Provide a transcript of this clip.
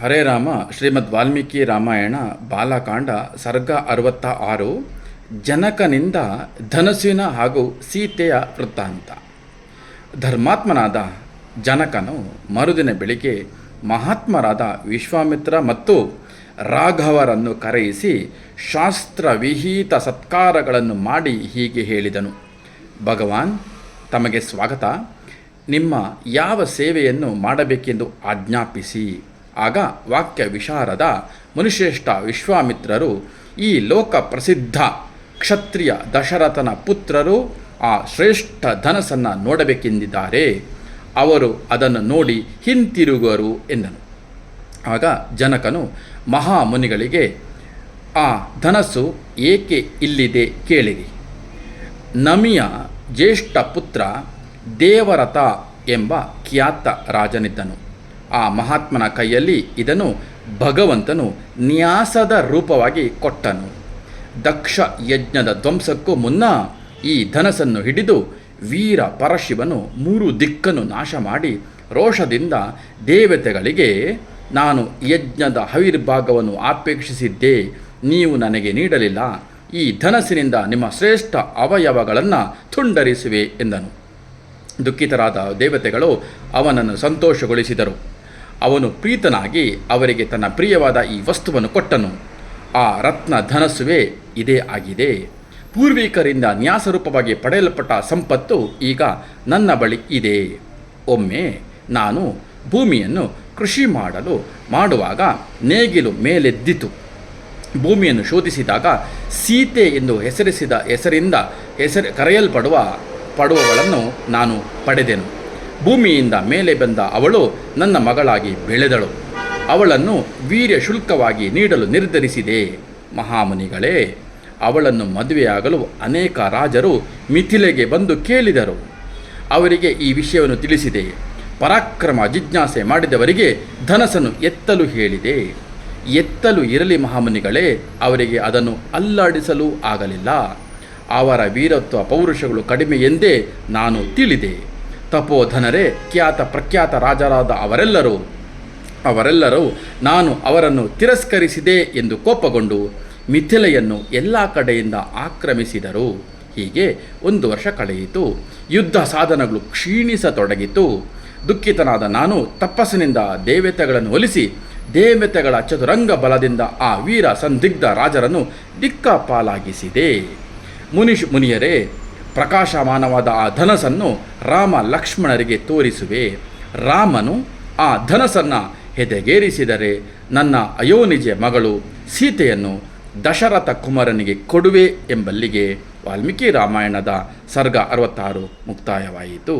ಹರೇ ರಾಮ, ಶ್ರೀಮದ್ ವಾಲ್ಮೀಕಿ ರಾಮಾಯಣ, ಬಾಲಕಾಂಡ, ಸರ್ಗ ಅರವತ್ತ ಆರು ಜನಕನಿಂದ ಧನಸ್ಸಿನ ಹಾಗೂ ಸೀತೆಯ ವೃತ್ತಾಂತ. ಧರ್ಮಾತ್ಮನಾದ ಜನಕನು ಮರುದಿನ ಬೆಳಿಗ್ಗೆ ಮಹಾತ್ಮರಾದ ವಿಶ್ವಾಮಿತ್ರ ಮತ್ತು ರಾಘವರನ್ನು ಕರೆಯಿಸಿ ಶಾಸ್ತ್ರವಿಹಿತ ಸತ್ಕಾರಗಳನ್ನು ಮಾಡಿ ಹೀಗೆ ಹೇಳಿದನು. ಭಗವಾನ್, ತಮಗೆ ಸ್ವಾಗತ. ನಿಮ್ಮ ಯಾವ ಸೇವೆಯನ್ನು ಮಾಡಬೇಕೆಂದು ಆಜ್ಞಾಪಿಸಿ. ಆಗ ವಾಕ್ಯ ವಿಶಾರದ ಮುನಿಶ್ರೇಷ್ಠ ವಿಶ್ವಾಮಿತ್ರರು, ಈ ಲೋಕ ಪ್ರಸಿದ್ಧ ಕ್ಷತ್ರಿಯ ದಶರಥನ ಪುತ್ರರು ಆ ಶ್ರೇಷ್ಠ ಧನಸನ್ನು ನೋಡಬೇಕೆಂದಿದ್ದಾರೆ. ಅವರು ಅದನ್ನು ನೋಡಿ ಹಿಂತಿರುಗರು ಎಂದನು. ಆಗ ಜನಕನು ಮಹಾಮುನಿಗಳಿಗೆ, ಆ ಧನಸ್ಸು ಏಕೆ ಇಲ್ಲಿದೆ ಕೇಳಿರಿ. ನಮಿಯ ಜ್ಯೇಷ್ಠ ಪುತ್ರ ದೇವರಥ ಎಂಬ ಖ್ಯಾತ ರಾಜನಿದ್ದನು. ಆ ಮಹಾತ್ಮನ ಕೈಯಲ್ಲಿ ಇದನ್ನು ಭಗವಂತನು ನ್ಯಾಸದ ರೂಪವಾಗಿ ಕೊಟ್ಟನು. ದಕ್ಷ ಯಜ್ಞದ ಧ್ವಂಸಕ್ಕೂ ಮುನ್ನ ಈ ಧನಸನ್ನು ಹಿಡಿದು ವೀರ ಪರಶಿವನು ಮೂರು ದಿಕ್ಕನ್ನು ನಾಶ ಮಾಡಿ ರೋಷದಿಂದ ದೇವತೆಗಳಿಗೆ, ನಾನು ಯಜ್ಞದ ಹವಿರ್ಭಾಗವನ್ನು ಅಪೇಕ್ಷಿಸಿದ್ದೆ ನೀವು ನನಗೆ ನೀಡಲಿಲ್ಲ. ಈ ಧನಸ್ಸಿನಿಂದ ನಿಮ್ಮ ಶ್ರೇಷ್ಠ ಅವಯವಗಳನ್ನು ತುಂಡರಿಸುವೆ ಎಂದನು. ದುಃಖಿತರಾದ ದೇವತೆಗಳು ಅವನನ್ನು ಸಂತೋಷಗೊಳಿಸಿದರು. ಅವನು ಪ್ರೀತನಾಗಿ ಅವರಿಗೆ ತನ್ನ ಪ್ರಿಯವಾದ ಈ ವಸ್ತುವನ್ನು ಕೊಟ್ಟನು. ಆ ರತ್ನ ಧನಸ್ಸುವೆ ಇದೇ ಆಗಿದೆ. ಪೂರ್ವಿಕರಿಂದ ನ್ಯಾಸರೂಪವಾಗಿ ಪಡೆಯಲ್ಪಟ್ಟ ಸಂಪತ್ತು ಈಗ ನನ್ನ ಬಳಿ ಇದೆ. ಒಮ್ಮೆ ನಾನು ಭೂಮಿಯನ್ನು ಕೃಷಿ ಮಾಡಲು ಮಾಡುವಾಗ ನೇಗಿಲು ಮೇಲೆದ್ದಿತು. ಭೂಮಿಯನ್ನು ಶೋಧಿಸಿದಾಗ ಸೀತೆ ಎಂದು ಹೆಸರಿಸಿದ ಹೆಸರಿಂದ ಹೆಸರು, ಕರೆಯಲ್ಪಡುವ ಪಡುವಗಳನ್ನು ನಾನು ಪಡೆದೆನು. ಭೂಮಿಯಿಂದ ಮೇಲೆ ಬಂದ ಅವಳು ನನ್ನ ಮಗಳಾಗಿ ಬೆಳೆದಳು. ಅವಳನ್ನು ವೀರ್ಯ ಶುಲ್ಕವಾಗಿ ನೀಡಲು ನಿರ್ಧರಿಸಿದೆ. ಮಹಾಮುನಿಗಳೇ, ಅವಳನ್ನು ಮದುವೆಯಾಗಲು ಅನೇಕ ರಾಜರು ಮಿಥಿಲೆಗೆ ಬಂದು ಕೇಳಿದರು. ಅವರಿಗೆ ಈ ವಿಷಯವನ್ನು ತಿಳಿಸಿದೆ. ಪರಾಕ್ರಮ ಜಿಜ್ಞಾಸೆ ಮಾಡಿದವರಿಗೆ ಧನಸನು ಎತ್ತಲು ಹೇಳಿದೆ. ಎತ್ತಲು ಇರಲಿ ಮಹಾಮುನಿಗಳೇ, ಅವರಿಗೆ ಅದನ್ನು ಅಲ್ಲಾಡಿಸಲು ಆಗಲಿಲ್ಲ. ಅವರ ವೀರತ್ವ ಪೌರುಷಗಳು ಕಡಿಮೆ ಎಂದೇ ನಾನು ತಿಳಿದೆ. ತಪೋಧನರೇ, ಖ್ಯಾತ ಪ್ರಖ್ಯಾತ ರಾಜರಾದ ಅವರೆಲ್ಲರೂ ಅವರೆಲ್ಲರೂ ನಾನು ಅವರನ್ನು ತಿರಸ್ಕರಿಸಿದೆ ಎಂದು ಕೋಪಗೊಂಡು ಮಿಥಿಲೆಯನ್ನು ಎಲ್ಲ ಕಡೆಯಿಂದ ಆಕ್ರಮಿಸಿದರು. ಹೀಗೆ ಒಂದು ವರ್ಷ ಕಳೆಯಿತು. ಯುದ್ಧ ಸಾಧನಗಳು ಕ್ಷೀಣಿಸತೊಡಗಿತು. ದುಃಖಿತನಾದ ನಾನು ತಪಸ್ಸಿನಿಂದ ದೇವತೆಗಳನ್ನು ಒಲಿಸಿ, ದೇವತೆಗಳ ಚತುರಂಗ ಬಲದಿಂದ ಆ ವೀರ ಸಂದಿಗ್ಧ ರಾಜರನ್ನು ದಿಕ್ಕಪಾಲಾಗಿಸಿದೆ. ಮುನಿಷ್ ಮುನಿಯರೇ ಪ್ರಕಾಶಮಾನವಾದ ಆ ಧನಸನ್ನು ರಾಮ ಲಕ್ಷ್ಮಣರಿಗೆ ತೋರಿಸುವೆ. ರಾಮನು ಆ ಧನಸನ್ನು ಹೆದೆಗೇರಿಸಿದರೆ ನನ್ನ ಅಯೋನಿಜ ಮಗಳು ಸೀತೆಯನ್ನು ದಶರಥ ಕುಮಾರನಿಗೆ ಕೊಡುವೆ ಎಂಬಲ್ಲಿಗೆ ವಾಲ್ಮೀಕಿ ರಾಮಾಯಣದ ಸರ್ಗ ಅರವತ್ತಾರು ಮುಕ್ತಾಯವಾಯಿತು.